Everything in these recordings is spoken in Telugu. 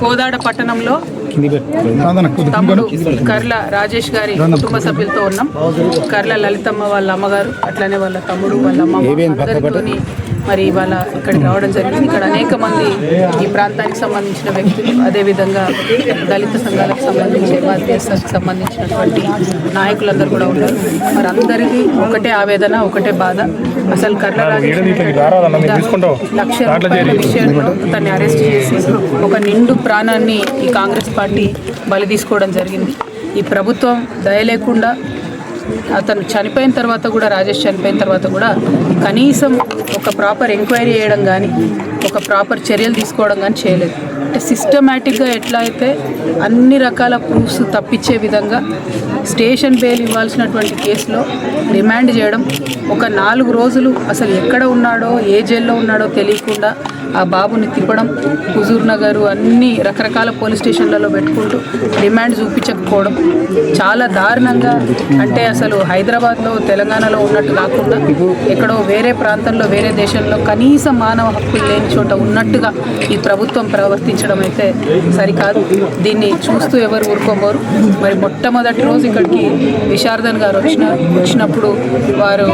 కోదాడ పట్టణంలో తమ్ముడు కర్ల రాజేష్ గారి కుటుంబ సభ్యులతో ఉన్నాం. కర్ల లలితమ్మ వాళ్ళ అమ్మగారు అట్లానే వాళ్ళ తమ్ముడు వాళ్ళ అమ్మ మరి ఇవాళ ఇక్కడికి రావడం జరిగింది. ఇక్కడ అనేక మంది ఈ ప్రాంతానికి సంబంధించిన వ్యక్తులు అదేవిధంగా దళిత సంఘాలకు సంబంధించి భారతీయకి సంబంధించినటువంటి నాయకులందరూ కూడా ఉన్నారు. మరి అందరికీ ఒకటే ఆవేదన ఒకటే బాధ. అసలు లక్ష రూపాయల విషయంలో తన్ని అరెస్ట్ చేసి ఒక నిండు ప్రాణాన్ని ఈ కాంగ్రెస్ పార్టీ బలి తీసుకోవడం జరిగింది. ఈ ప్రభుత్వం దయ లేకుండా అతను చనిపోయిన తర్వాత కూడా రాజేష్ చనిపోయిన తర్వాత కూడా కనీసం ఒక ప్రాపర్ ఎంక్వైరీ చేయడం కానీ ఒక ప్రాపర్ చర్యలు తీసుకోవడం కానీ చేయలేదు. అంటే సిస్టమేటిక్గా ఎట్లా అయితే అన్ని రకాల ప్రూఫ్స్ తప్పించే విధంగా స్టేషన్ బెయిల్ ఇవ్వాల్సినటువంటి కేసులో రిమాండ్ చేయడం ఒక నాలుగు రోజులు అసలు ఎక్కడ ఉన్నాడో ఏ జైల్లో ఉన్నాడో తెలియకుండా ఆ బాబుని తిప్పడం హుజూర్ నగర్ అన్ని రకరకాల పోలీస్ స్టేషన్లలో పెట్టుకుంటూ డిమాండ్ చూపించకపోవడం చాలా దారుణంగా అంటే అసలు హైదరాబాద్లో తెలంగాణలో ఉన్నట్టు కాకుండా ఎక్కడో వేరే ప్రాంతంలో వేరే దేశంలో కనీస మానవ హక్కులు లేని చోట ఉన్నట్టుగా ఈ ప్రభుత్వం ప్రవర్తించడం అయితే సరికాదు. దీన్ని చూస్తూ ఎవరు ఊరుకోబోరు. మరి మొట్టమొదటి రోజు ఇక్కడికి విశారదన్ గారు వచ్చిన వచ్చినప్పుడు వారు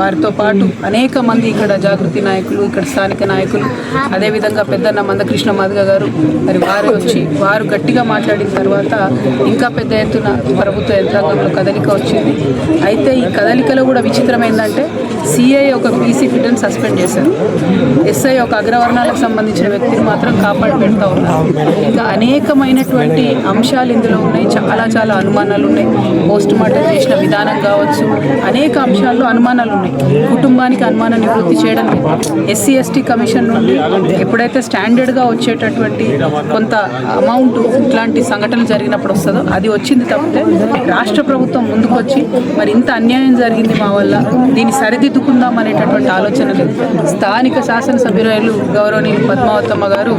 వారితో పాటు అనేక మంది ఇక్కడ జాగృతి నాయకులు ఇక్కడ స్థానిక నాయకులు అదేవిధంగా పెద్దన్న మందకృష్ణ మాదిగ గారు మరి వారు వచ్చి వారు గట్టిగా మాట్లాడిన తర్వాత ఇంకా పెద్ద ఎత్తున ప్రభుత్వ యంత్రాంగంలో కదలిక వచ్చింది. అయితే ఈ కదలికలో కూడా విచిత్రం ఏంటంటే సిఐ ఒక పీసీ ఫిట్ని సస్పెండ్ చేశారు. ఎస్ఐ ఒక అగ్రవర్ణాలకు సంబంధించిన వ్యక్తిని మాత్రం కాపాడు పెడతా ఉన్నారు ఇంకా అనేకమైనటువంటి అంశాలు ఇందులో ఉన్నాయి. చాలా చాలా అనుమానాలు ఉన్నాయి. పోస్ట్ మార్టం చేసిన విధానం కావచ్చు అనేక అంశాల్లో అనుమానాలు ఉన్నాయి. కుటుంబానికి అనుమాన నివృత్తి చేయడం ఎస్సీ ఎస్టీ కమిషన్ నుండి ఎప్పుడైతే స్టాండర్డ్గా వచ్చేటటువంటి కొంత అమౌంట్ ఇట్లాంటి సంఘటనలు జరిగినప్పుడు వస్తుందో అది వచ్చింది తప్పితే రాష్ట్ర ప్రభుత్వం ముందుకొచ్చి మరి ఇంత అన్యాయం జరిగింది మా వల్ల దీన్ని సరిదిద్దుకుందాం అనేటటువంటి ఆలోచన లేదు. స్థానిక శాసనసభ్యురాలు గౌరవనీయులు పద్మావతమ్మ గారు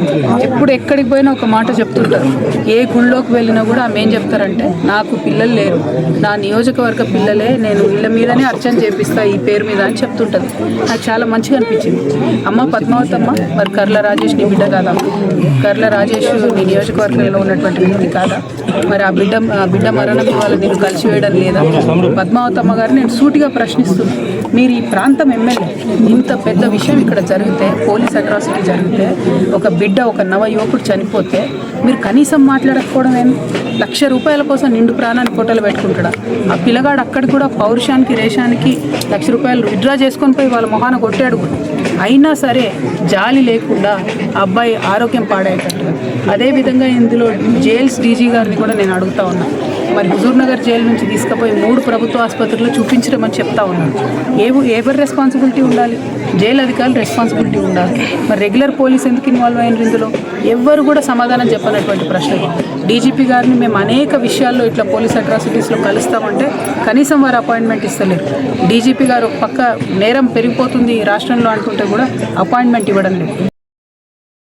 ఎప్పుడు ఎక్కడికి పోయినా ఒక మాట చెప్తుంటారు. ఏ గుళ్ళోకి వెళ్ళినా కూడా ఆమె ఏం చెప్తారంటే నాకు పిల్లలు లేరు. నా నియోజకవర్గ పిల్లలే నేను వీళ్ళ మీదనే అర్చన చేపిస్తా ఈ పేరు మీద అని చెప్తుంటుంది. నాకు చాలా మంచిగా అనిపించింది. అమ్మ పద్మావతమ్మ మరి కర్ల రాజేష్ నీ బిడ్డ కాదా? కర్ల రాజేష్ నీ నియోజకవర్గంలో ఉన్నటువంటి వ్యక్తి కాదా? మరి ఆ బిడ్డ ఆ బిడ్డ మరణం ఇవాళ నేను కలిసి వేయడం లేదా? పద్మావతమ్మ గారు నేను సూటిగా ప్రశ్నిస్తున్నాను మీరు ఈ ప్రాంతం ఎమ్మెల్యే ఇంత పెద్ద విషయం ఇక్కడ జరిగితే పోలీస్ అట్రాసిటీ జరిగితే ఒక బిడ్డ ఒక నవ యువకుడు చనిపోతే మీరు కనీసం మాట్లాడకపోవడం ఏం? లక్ష రూపాయల కోసం నిండు ప్రాణాన్ని ఫోటోలు పెట్టుకుంటాడా? ఆ పిల్లగాడు అక్కడ కూడా పౌరుషానికి రేషానికి లక్ష రూపాయలు విత్డ్రా చేసుకొని పోయి వాళ్ళ మొహాన కొట్టాడు కూడా. అయినా సరే జాలి లేకుండా అబ్బాయి ఆరోగ్యం పాడేటట్టుగా అదేవిధంగా ఇందులో జైల్స్ డీజీ గారిని కూడా నేను అడుగుతా ఉన్నా. మరి హుజూర్నగర్ జైలు నుంచి తీసుకుపోయి మూడు ప్రభుత్వ ఆసుపత్రుల్లో చూపించడం అని చెప్తా ఉన్నాను ఏ ఎవరి రెస్పాన్సిబిలిటీ ఉండాలి? జైలు అధికారులు రెస్పాన్సిబిలిటీ ఉండాలి. మరి రెగ్యులర్ పోలీస్ ఎందుకు ఇన్వాల్వ్ అయినారు ఇందులో? ఎవ్వరు కూడా సమాధానం చెప్పనటువంటి ప్రశ్నలు. డీజీపీ గారిని మేము అనేక విషయాల్లో ఇట్లా పోలీస్ అట్రాసిటీస్లో కలుస్తామంటే కనీసం వారు అపాయింట్మెంట్ ఇస్తలేరు. డీజీపీ గారు పక్క నేరం పెరిగిపోతుంది రాష్ట్రంలో అనుకుంటే కూడా అపాయింట్మెంట్ ఇవ్వడం లేదు